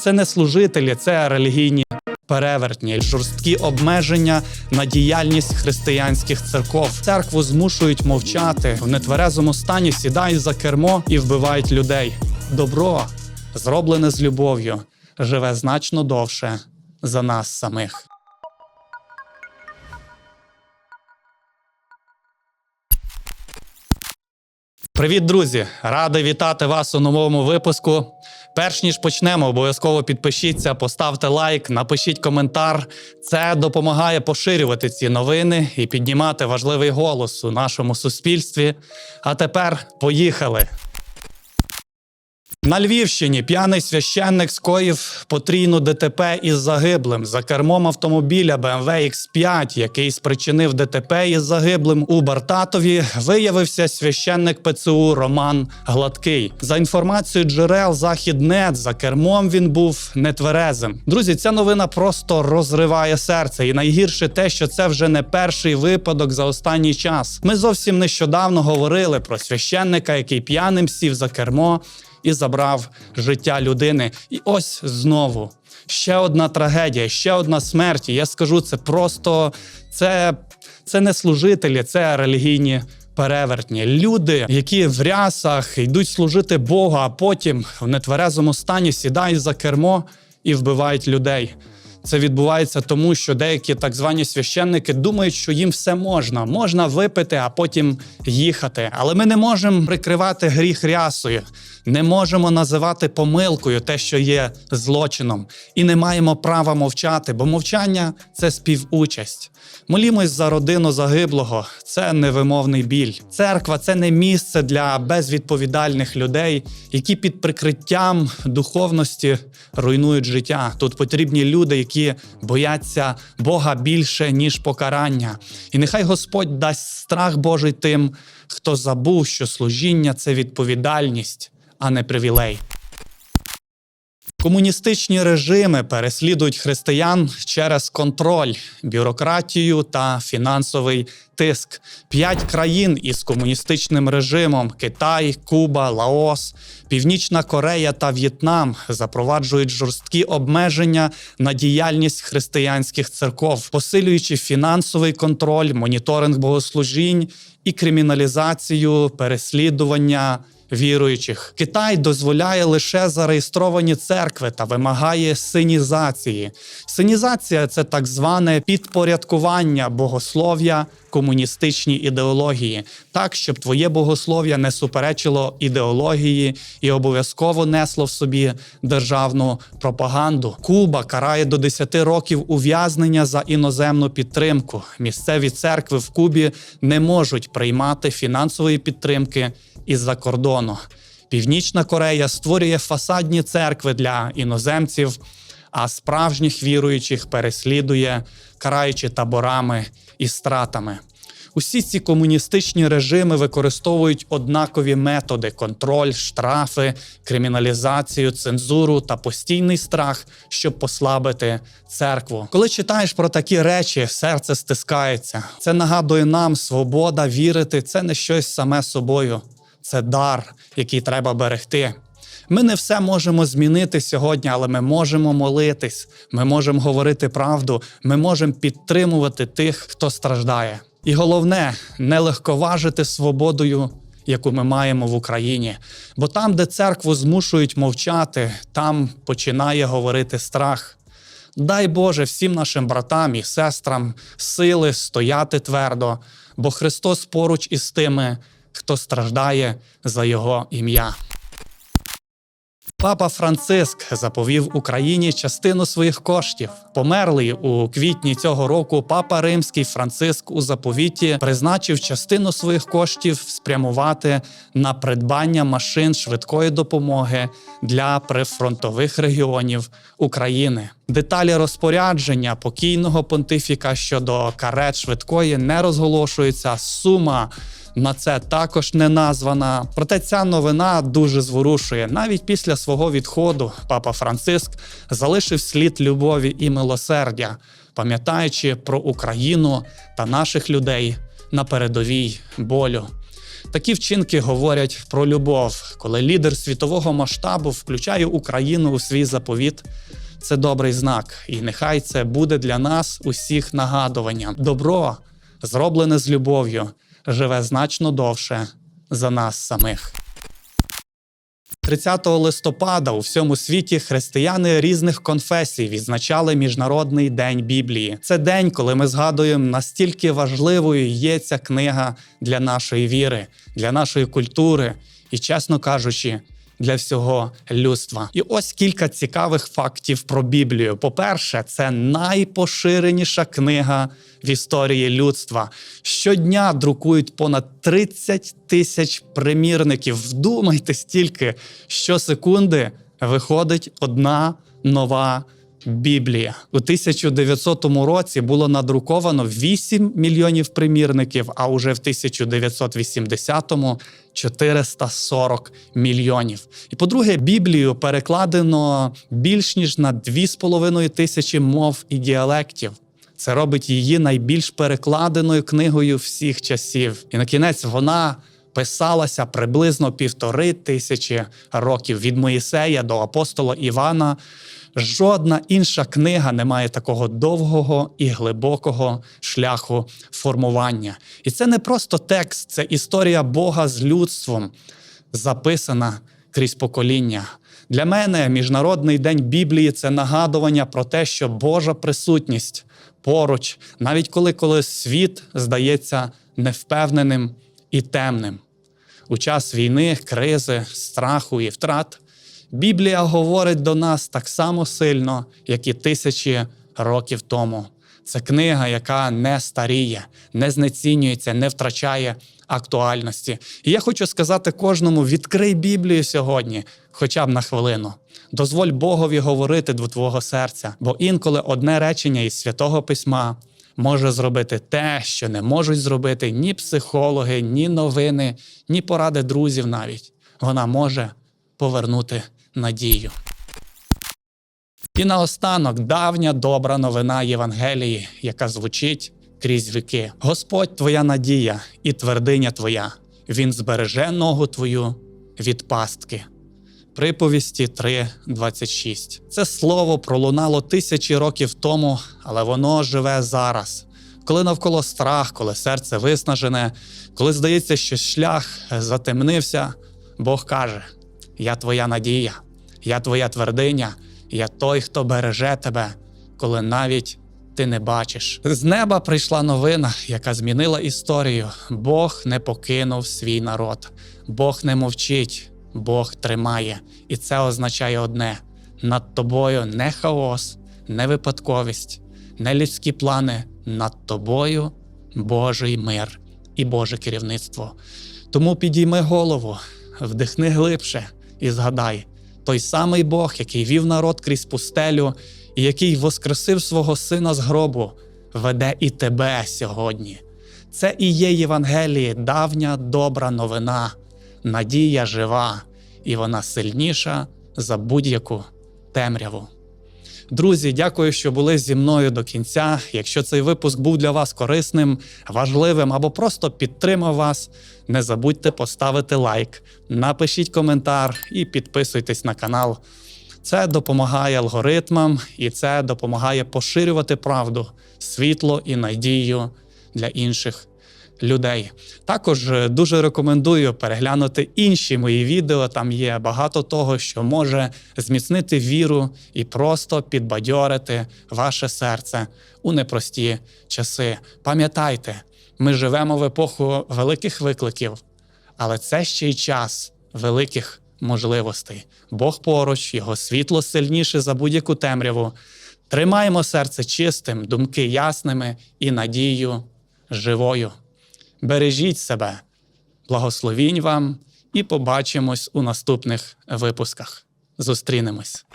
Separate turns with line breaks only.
Це не служителі, це релігійні перевертні, жорсткі обмеження на діяльність християнських церков. Церкву змушують мовчати в нетверезому стані, сідають за кермо і вбивають людей. Добро, зроблене з любов'ю, живе значно довше за нас самих. Привіт, друзі! Радий вітати вас у новому випуску. Перш ніж почнемо, обов'язково підпишіться, поставте лайк, напишіть коментар. Це допомагає поширювати ці новини і піднімати важливий голос у нашому суспільстві. А тепер поїхали. На Львівщині п'яний священник скоїв потрійну ДТП із загиблим за кермом автомобіля BMW X5, який спричинив ДТП із загиблим у Бартатові, виявився священник ПЦУ Роман Гладкий. За інформацією джерел Західнет, за кермом він був нетверезим. Друзі, ця новина просто розриває серце. І найгірше те, що це вже не перший випадок за останній час. Ми зовсім нещодавно говорили про священника, який п'яним сів за кермо і забрав життя людини. І ось знову ще одна трагедія, ще одна смерть. Я скажу, це просто це, це не служителі, це релігійні. Перевертні люди, які в рясах йдуть служити Богу, а потім в нетверезому стані сідають за кермо і вбивають людей. Це відбувається тому, що деякі так звані священники думають, що їм все можна. Можна випити, а потім їхати. Але ми не можемо прикривати гріх рясою, не можемо називати помилкою те, що є злочином, і не маємо права мовчати, бо мовчання це співучасть. Молімось за родину загиблого, це невимовний біль. Церква це не місце для безвідповідальних людей, які під прикриттям духовності руйнують життя. Тут потрібні люди, які бояться Бога більше ніж покарання. І нехай Господь дасть страх Божий тим, хто забув, що служіння це відповідальність, а не привілей. Комуністичні режими переслідують християн через контроль, бюрократію та фінансовий тиск. П'ять країн із комуністичним режимом Китай, Куба, Лаос, Північна Корея та В'єтнам запроваджують жорсткі обмеження на діяльність християнських церков, посилюючи фінансовий контроль, моніторинг богослужінь і криміналізацію переслідування віруючих. Китай дозволяє лише зареєстровані церкви та вимагає синізації. Синізація це так зване підпорядкування богослов'я комуністичній ідеології, так щоб твоє богослов'я не суперечило ідеології і обов'язково несло в собі державну пропаганду. Куба карає до 10 років ув'язнення за іноземну підтримку. Місцеві церкви в Кубі не можуть приймати фінансової підтримки із-за кордону. Північна Корея створює фасадні церкви для іноземців, а справжніх віруючих переслідує, караючи таборами і стратами. Усі ці комуністичні режими використовують однакові методи: контроль, штрафи, криміналізацію, цензуру та постійний страх, щоб послабити церкву. Коли читаєш про такі речі, серце стискається. Це нагадує нам, свобода вірити це не щось саме собою, це дар, який треба берегти. Ми не все можемо змінити сьогодні, але ми можемо молитись, ми можемо говорити правду, ми можемо підтримувати тих, хто страждає. І головне не легковажити свободою, яку ми маємо в Україні. Бо там, де церкву змушують мовчати, там починає говорити страх. Дай Боже всім нашим братам і сестрам сили стояти твердо, бо Христос поруч із тими, хто страждає за Його ім'я. Папа Франциск заповів Україні частину своїх коштів. Померлий у квітні цього року папа Римський Франциск у заповіті призначив частину своїх коштів спрямувати на придбання машин швидкої допомоги для прифронтових регіонів України. Деталі розпорядження покійного понтифіка щодо карет швидкої не розголошуються. Сума на це також не названа. Проте ця новина дуже зворушує. Навіть після свого відходу папа Франциск залишив слід любові і милосердя, пам'ятаючи про Україну та наших людей на передовій болю. Такі вчинки говорять про любов, коли лідер світового масштабу включає Україну у свій заповіт. Це добрий знак, і нехай це буде для нас усіх нагадуванням. Добро, зроблене з любов'ю, живе значно довше за нас самих. 30 листопада у всьому світі християни різних конфесій відзначали Міжнародний день Біблії. Це день, коли ми згадуємо, настільки важливою є ця книга для нашої віри, для нашої культури і, чесно кажучи, для всього людства. І ось кілька цікавих фактів про Біблію. По-перше, це найпоширеніша книга в історії людства. Щодня друкують понад 30 тисяч примірників. Вдумайтесь тільки, щосекунди виходить одна нова. Біблія у 1900 році було надруковано 8 мільйонів примірників, а уже в 1980-му 440 мільйонів. І по-друге, Біблію перекладено більш ніж на 2,5 тисячі мов і діалектів. Це робить її найбільш перекладеною книгою всіх часів. І на кінець вона писалася приблизно півтори тисячі років від Моїсея до апостола Івана. Жодна інша книга не має такого довгого і глибокого шляху формування. І це не просто текст, це історія Бога з людством, записана крізь покоління. Для мене Міжнародний день Біблії це нагадування про те, що Божа присутність поруч, навіть коли, коли світ здається невпевненим і темним. У час війни, кризи, страху і втрат. Біблія говорить до нас так само сильно, як і тисячі років тому. Це книга, яка не старіє, не знецінюється, не втрачає актуальності. І я хочу сказати кожному: відкрий Біблію сьогодні, хоча б на хвилину. Дозволь Богові говорити до твого серця, бо інколи одне речення із святого письма може зробити те, що не можуть зробити ні психологи, ні новини, ні поради друзів навіть. Вона може повернути надію. І наостанок давня добра новина Євангелії, яка звучить крізь віки. Господь твоя надія і твердиня твоя, Він збереже ногу твою від пастки. Приповісті 3.26. Це слово пролунало тисячі років тому, але воно живе зараз. Коли навколо страх, коли серце виснажене, коли здається, що шлях затемнився, Бог каже: Я твоя надія, я твоя твердиня, я той, хто береже тебе, коли навіть ти не бачиш. З неба прийшла новина, яка змінила історію. Бог не покинув свій народ, Бог не мовчить, Бог тримає. І це означає одне: над тобою не хаос, не випадковість, не людські плани, над тобою Божий мир і Боже керівництво. Тому підійми голову, вдихни глибше і згадай той самий Бог, який вів народ крізь пустелю і який воскресив свого сина з гробу, веде і тебе сьогодні. Це і є Євангеліє, давня добра новина, надія жива, і вона сильніша за будь-яку темряву. Друзі, дякую, що були зі мною до кінця. Якщо цей випуск був для вас корисним, важливим або просто підтримав вас, не забудьте поставити лайк, напишіть коментар і підписуйтесь на канал. Це допомагає алгоритмам і це допомагає поширювати правду, світло і надію для інших людей. Також е, дуже рекомендую переглянути інші мої відео. Там є багато того, що може зміцнити віру і просто підбадьорити ваше серце у непрості часи. Пам'ятайте, ми живемо в епоху великих викликів, але це ще й час великих можливостей. Бог поруч, його світло сильніше за будь-яку темряву. Тримаємо серце чистим, думки ясними і надію живою. Бережіть себе, благословінь вам і побачимось у наступних випусках. Зустрінемось.